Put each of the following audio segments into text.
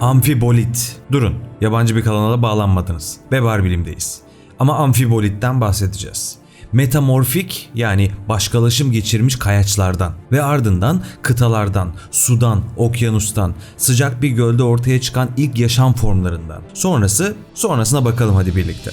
Amfibolit. Durun, yabancı bir kanala bağlanmadınız. Bebar bilimdeyiz. Ama amfibolitten bahsedeceğiz. Metamorfik yani başkalaşım geçirmiş kayaçlardan ve ardından kıtalardan, sudan, okyanustan, sıcak bir gölde ortaya çıkan ilk yaşam formlarından. Sonrası, sonrasına bakalım hadi birlikte.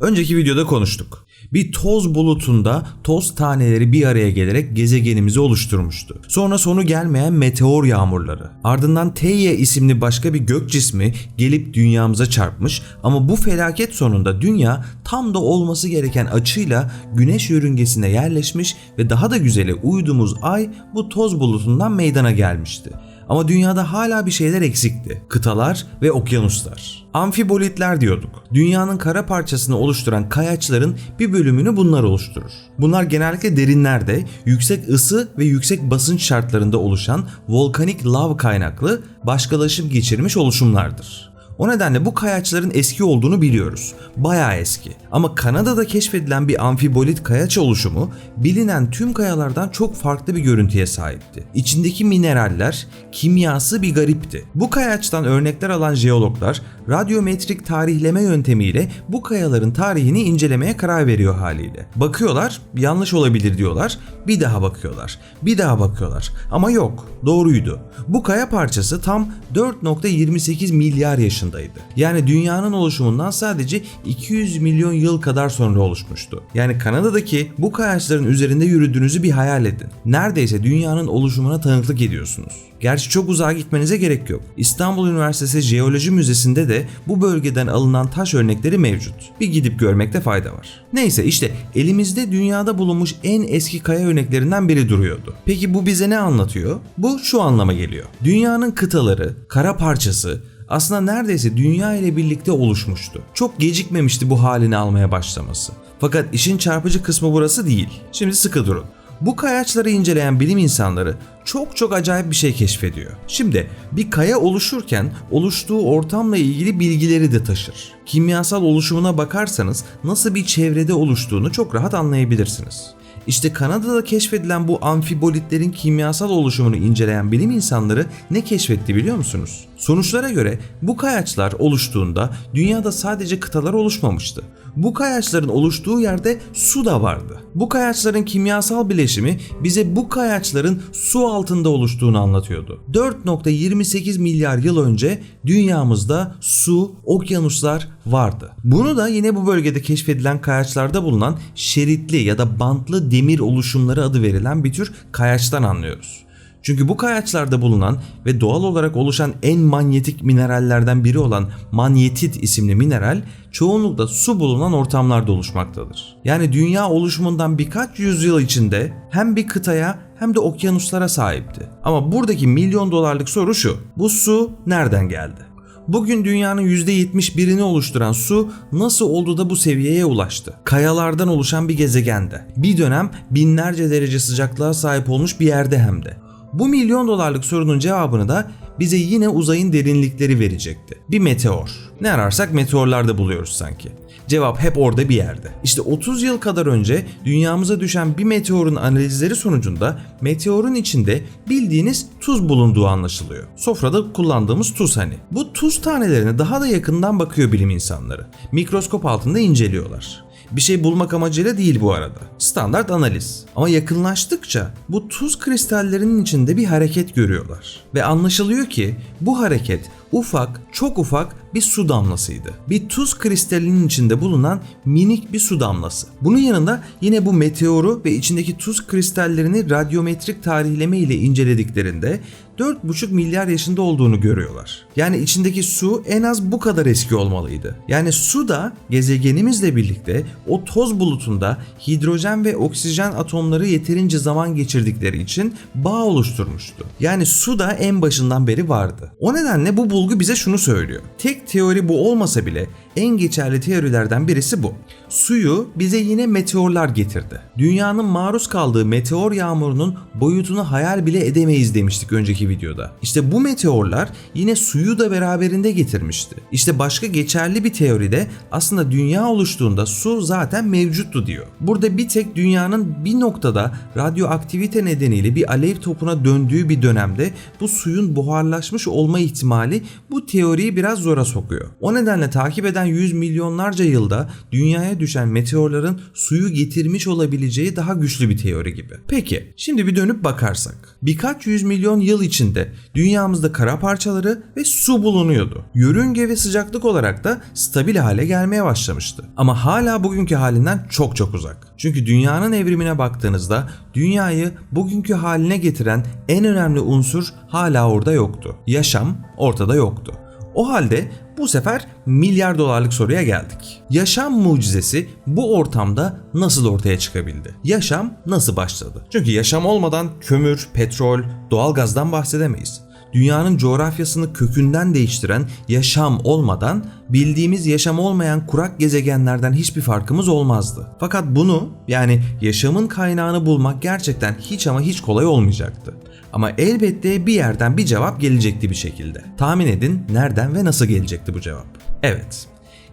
Önceki videoda konuştuk. Bir toz bulutunda toz taneleri bir araya gelerek gezegenimizi oluşturmuştu. Sonra sonu gelmeyen meteor yağmurları. Ardından Theia isimli başka bir gök cismi gelip dünyamıza çarpmış ama bu felaket sonunda dünya tam da olması gereken açıyla güneş yörüngesine yerleşmiş ve daha da güzeli uyduğumuz ay bu toz bulutundan meydana gelmişti. Ama dünyada hala bir şeyler eksikti. Kıtalar ve okyanuslar. Amfibolitler diyorduk. Dünyanın kara parçasını oluşturan kayaçların bir bölümünü bunlar oluşturur. Bunlar genellikle derinlerde, yüksek ısı ve yüksek basınç şartlarında oluşan volkanik lav kaynaklı başkalaşım geçirmiş oluşumlardır. O nedenle bu kayaçların eski olduğunu biliyoruz. Bayağı eski. Ama Kanada'da keşfedilen bir amfibolit kayaç oluşumu bilinen tüm kayalardan çok farklı bir görüntüye sahipti. İçindeki mineraller, kimyası bir garipti. Bu kayaçtan örnekler alan jeologlar radyometrik tarihleme yöntemiyle bu kayaların tarihini incelemeye karar veriyor haliyle. Bakıyorlar, yanlış olabilir diyorlar. Bir daha bakıyorlar. Bir daha bakıyorlar. Ama yok, doğruydu. Bu kaya parçası tam 4.28 milyar yaşındaydı. Yani dünyanın oluşumundan sadece 200 milyon yıl kadar sonra oluşmuştu. Yani Kanada'daki bu kayaçların üzerinde yürüdüğünüzü bir hayal edin. Neredeyse dünyanın oluşumuna tanıklık ediyorsunuz. Gerçi çok uzağa gitmenize gerek yok. İstanbul Üniversitesi Jeoloji Müzesi'nde de bu bölgeden alınan taş örnekleri mevcut. Bir gidip görmekte fayda var. Neyse işte elimizde dünyada bulunmuş en eski kaya örneklerinden biri duruyordu. Peki bu bize ne anlatıyor? Bu şu anlama geliyor. Dünyanın kıtaları, kara parçası, aslında neredeyse dünya ile birlikte oluşmuştu. Çok gecikmemişti bu halini almaya başlaması. Fakat işin çarpıcı kısmı burası değil. Şimdi sıkı durun. Bu kayaçları inceleyen bilim insanları çok çok acayip bir şey keşfediyor. Şimdi bir kaya oluşurken oluştuğu ortamla ilgili bilgileri de taşır. Kimyasal oluşumuna bakarsanız nasıl bir çevrede oluştuğunu çok rahat anlayabilirsiniz. İşte Kanada'da keşfedilen bu amfibolitlerin kimyasal oluşumunu inceleyen bilim insanları ne keşfetti biliyor musunuz? Sonuçlara göre bu kayaçlar oluştuğunda dünyada sadece kıtalar oluşmamıştı. Bu kayaçların oluştuğu yerde su da vardı. Bu kayaçların kimyasal bileşimi bize bu kayaçların su altında oluştuğunu anlatıyordu. 4.28 milyar yıl önce dünyamızda su, okyanuslar vardı. Bunu da yine bu bölgede keşfedilen kayaçlarda bulunan şeritli ya da bantlı demir oluşumları adı verilen bir tür kayaçtan anlıyoruz. Çünkü bu kayaçlarda bulunan ve doğal olarak oluşan en manyetik minerallerden biri olan manyetit isimli mineral çoğunlukla su bulunan ortamlarda oluşmaktadır. Yani dünya oluşumundan birkaç yüzyıl içinde hem bir kıtaya hem de okyanuslara sahipti. Ama buradaki milyon dolarlık soru şu. Bu su nereden geldi? Bugün dünyanın %71'ini oluşturan su nasıl oldu da bu seviyeye ulaştı? Kayalardan oluşan bir gezegende. Bir dönem binlerce derece sıcaklığa sahip olmuş bir yerde hem de. Bu milyon dolarlık sorunun cevabını da bize yine uzayın derinlikleri verecekti. Bir meteor. Ne ararsak meteorlarda buluyoruz sanki. Cevap hep orada bir yerde. İşte 30 yıl kadar önce dünyamıza düşen bir meteorun analizleri sonucunda meteorun içinde bildiğiniz tuz bulunduğu anlaşılıyor. Sofrada kullandığımız tuz hani. Bu tuz tanelerine daha da yakından bakıyor bilim insanları. Mikroskop altında inceliyorlar. Bir şey bulmak amacıyla değil bu arada. Standart analiz. Ama yakınlaştıkça bu tuz kristallerinin içinde bir hareket görüyorlar. Ve anlaşılıyor ki bu hareket ufak, çok ufak bir su damlasıydı. Bir tuz kristalinin içinde bulunan minik bir su damlası. Bunun yanında yine bu meteoru ve içindeki tuz kristallerini radyometrik tarihleme ile incelediklerinde 4,5 milyar yaşında olduğunu görüyorlar. Yani içindeki su en az bu kadar eski olmalıydı. Yani su da gezegenimizle birlikte o toz bulutunda hidrojen ve oksijen atomları yeterince zaman geçirdikleri için bağ oluşturmuştu. Yani su da en başından beri vardı. O nedenle bu bulgu bize şunu söylüyor. Tek teori bu olmasa bile en geçerli teorilerden birisi bu. Suyu bize yine meteorlar getirdi. Dünyanın maruz kaldığı meteor yağmurunun boyutunu hayal bile edemeyiz demiştik önceki videoda. İşte bu meteorlar yine suyu da beraberinde getirmişti. İşte başka geçerli bir teoride aslında dünya oluştuğunda su zaten mevcuttu diyor. Burada bir tek dünyanın bir noktada radyoaktivite nedeniyle bir alev topuna döndüğü bir dönemde bu suyun buharlaşmış olma ihtimali bu teoriyi biraz zora sokuyor. O nedenle takip eden yüz milyonlarca yılda dünyaya düşen meteorların suyu getirmiş olabileceği daha güçlü bir teori gibi. Peki şimdi bir dönüp bakarsak. Birkaç yüz milyon yıl içinde dünyamızda kara parçaları ve su bulunuyordu. Yörünge ve sıcaklık olarak da stabil hale gelmeye başlamıştı. Ama hala bugünkü halinden çok çok uzak. Çünkü dünyanın evrimine baktığınızda dünyayı bugünkü haline getiren en önemli unsur hala orada yoktu. Yaşam ortada yoktu. O halde bu sefer milyar dolarlık soruya geldik. Yaşam mucizesi bu ortamda nasıl ortaya çıkabildi? Yaşam nasıl başladı? Çünkü yaşam olmadan kömür, petrol, doğalgazdan bahsedemeyiz. Dünyanın coğrafyasını kökünden değiştiren yaşam olmadan bildiğimiz yaşam olmayan kurak gezegenlerden hiçbir farkımız olmazdı. Fakat bunu yani yaşamın kaynağını bulmak gerçekten hiç ama hiç kolay olmayacaktı. Ama elbette bir yerden bir cevap gelecekti bir şekilde. Tahmin edin nereden ve nasıl gelecekti bu cevap? Evet,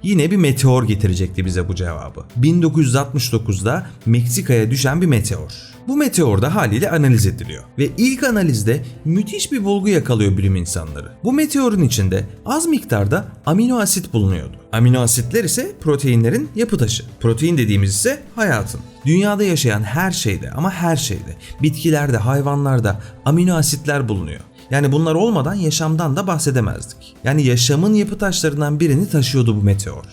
yine bir meteor getirecekti bize bu cevabı. 1969'da Meksika'ya düşen bir meteor. Bu meteor da haliyle analiz ediliyor. Ve ilk analizde müthiş bir bulgu yakalıyor bilim insanları. Bu meteorun içinde az miktarda amino asit bulunuyordu. Amino asitler ise proteinlerin yapı taşı. Protein dediğimiz ise hayatın. Dünyada yaşayan her şeyde ama her şeyde, bitkilerde, hayvanlarda amino asitler bulunuyor. Yani bunlar olmadan yaşamdan da bahsedemezdik. Yani yaşamın yapı taşlarından birini taşıyordu bu meteor.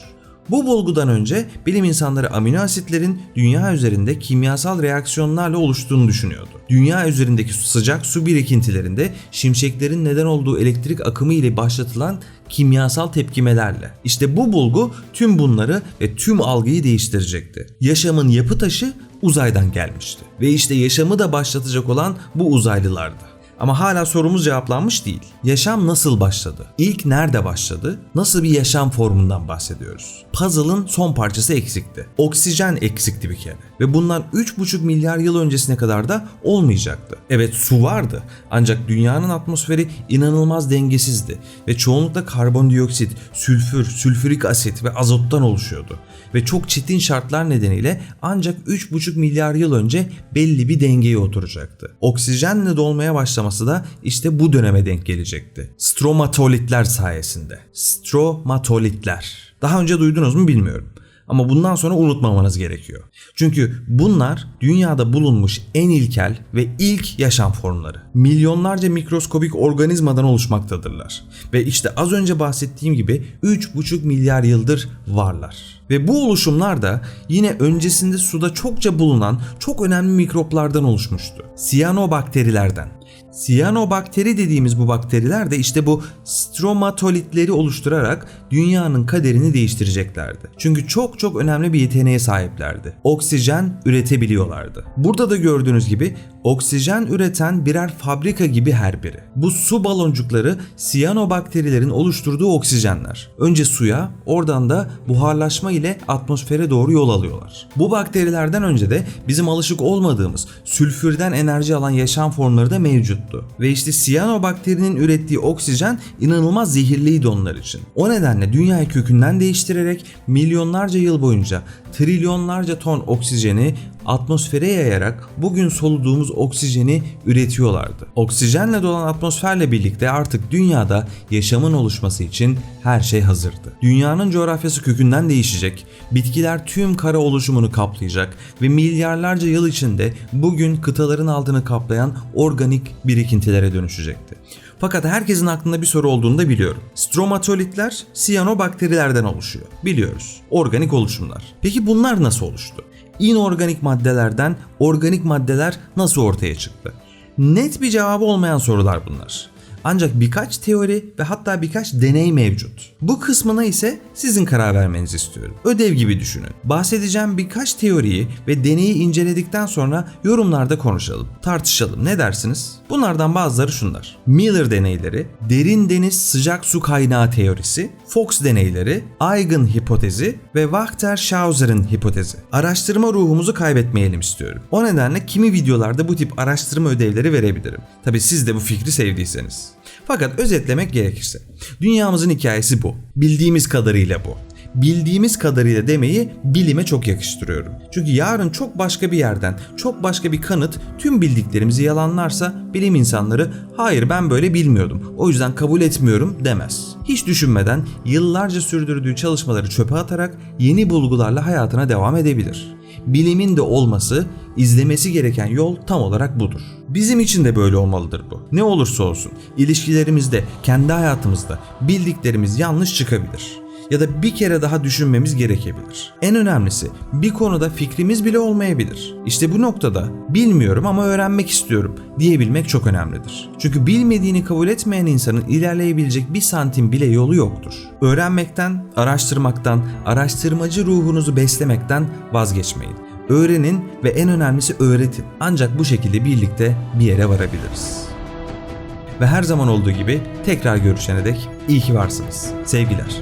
Bu bulgudan önce bilim insanları amino asitlerin dünya üzerinde kimyasal reaksiyonlarla oluştuğunu düşünüyordu. Dünya üzerindeki sıcak su birikintilerinde şimşeklerin neden olduğu elektrik akımı ile başlatılan kimyasal tepkimelerle. İşte bu bulgu tüm bunları ve tüm algıyı değiştirecekti. Yaşamın yapı taşı uzaydan gelmişti. Ve işte yaşamı da başlatacak olan bu uzaylılardı. Ama hala sorumuz cevaplanmış değil. Yaşam nasıl başladı? İlk nerede başladı? Nasıl bir yaşam formundan bahsediyoruz? Puzzle'ın son parçası eksikti. Oksijen eksikti bir kere. Ve bundan 3,5 milyar yıl öncesine kadar da olmayacaktı. Evet su vardı. Ancak dünyanın atmosferi inanılmaz dengesizdi. Ve çoğunlukla karbondioksit, sülfür, sülfürik asit ve azottan oluşuyordu. Ve çok çetin şartlar nedeniyle ancak 3,5 milyar yıl önce belli bir dengeye oturacaktı. Oksijenle dolmaya başlaması da işte bu döneme denk gelecekti. Stromatolitler sayesinde. Stromatolitler. Daha önce duydunuz mu bilmiyorum. Ama bundan sonra unutmamanız gerekiyor. Çünkü bunlar dünyada bulunmuş en ilkel ve ilk yaşam formları. Milyonlarca mikroskobik organizmadan oluşmaktadırlar. Ve işte az önce bahsettiğim gibi 3,5 milyar yıldır varlar. Ve bu oluşumlar da yine öncesinde suda çokça bulunan çok önemli mikroplardan oluşmuştu. Siyanobakterilerden. Siyanobakteri dediğimiz bu bakteriler de işte bu stromatolitleri oluşturarak dünyanın kaderini değiştireceklerdi. Çünkü çok çok önemli bir yeteneğe sahiplerdi. Oksijen üretebiliyorlardı. Burada da gördüğünüz gibi oksijen üreten birer fabrika gibi her biri. Bu su baloncukları siyanobakterilerin oluşturduğu oksijenler. Önce suya, oradan da buharlaşma ile atmosfere doğru yol alıyorlar. Bu bakterilerden önce de bizim alışık olmadığımız sülfürden enerji alan yaşam formları da mevcuttu. Ve işte siyanobakterinin ürettiği oksijen inanılmaz zehirliydi onlar için. O nedenle dünyayı kökünden değiştirerek milyonlarca yıl boyunca trilyonlarca ton oksijeni atmosfere yayarak bugün soluduğumuz oksijeni üretiyorlardı. Oksijenle dolan atmosferle birlikte artık dünyada yaşamın oluşması için her şey hazırdı. Dünyanın coğrafyası kökünden değişecek, bitkiler tüm kara oluşumunu kaplayacak ve milyarlarca yıl içinde bugün kıtaların altını kaplayan organik birikintilere dönüşecekti. Fakat herkesin aklında bir soru olduğunu da biliyorum. Stromatolitler siyanobakterilerden oluşuyor. Biliyoruz. Organik oluşumlar. Peki bunlar nasıl oluştu? İnorganik maddelerden organik maddeler nasıl ortaya çıktı? Net bir cevabı olmayan sorular bunlar. Ancak birkaç teori ve hatta birkaç deney mevcut. Bu kısmına ise sizin karar vermenizi istiyorum. Ödev gibi düşünün. Bahsedeceğim birkaç teoriyi ve deneyi inceledikten sonra yorumlarda konuşalım, tartışalım. Ne dersiniz? Bunlardan bazıları şunlar. Miller deneyleri, derin deniz sıcak su kaynağı teorisi, Fox deneyleri, Eigen hipotezi ve Wachter-Schauser'ın hipotezi. Araştırma ruhumuzu kaybetmeyelim istiyorum. O nedenle kimi videolarda bu tip araştırma ödevleri verebilirim. Tabi siz de bu fikri sevdiyseniz. Fakat özetlemek gerekirse, dünyamızın hikayesi bu. Bildiğimiz kadarıyla bu bildiğimiz kadarıyla demeyi bilime çok yakıştırıyorum. Çünkü yarın çok başka bir yerden, çok başka bir kanıt tüm bildiklerimizi yalanlarsa bilim insanları hayır ben böyle bilmiyordum o yüzden kabul etmiyorum demez. Hiç düşünmeden yıllarca sürdürdüğü çalışmaları çöpe atarak yeni bulgularla hayatına devam edebilir. Bilimin de olması, izlemesi gereken yol tam olarak budur. Bizim için de böyle olmalıdır bu. Ne olursa olsun ilişkilerimizde, kendi hayatımızda bildiklerimiz yanlış çıkabilir ya da bir kere daha düşünmemiz gerekebilir. En önemlisi bir konuda fikrimiz bile olmayabilir. İşte bu noktada bilmiyorum ama öğrenmek istiyorum diyebilmek çok önemlidir. Çünkü bilmediğini kabul etmeyen insanın ilerleyebilecek bir santim bile yolu yoktur. Öğrenmekten, araştırmaktan, araştırmacı ruhunuzu beslemekten vazgeçmeyin. Öğrenin ve en önemlisi öğretin. Ancak bu şekilde birlikte bir yere varabiliriz. Ve her zaman olduğu gibi tekrar görüşene dek iyi ki varsınız. Sevgiler.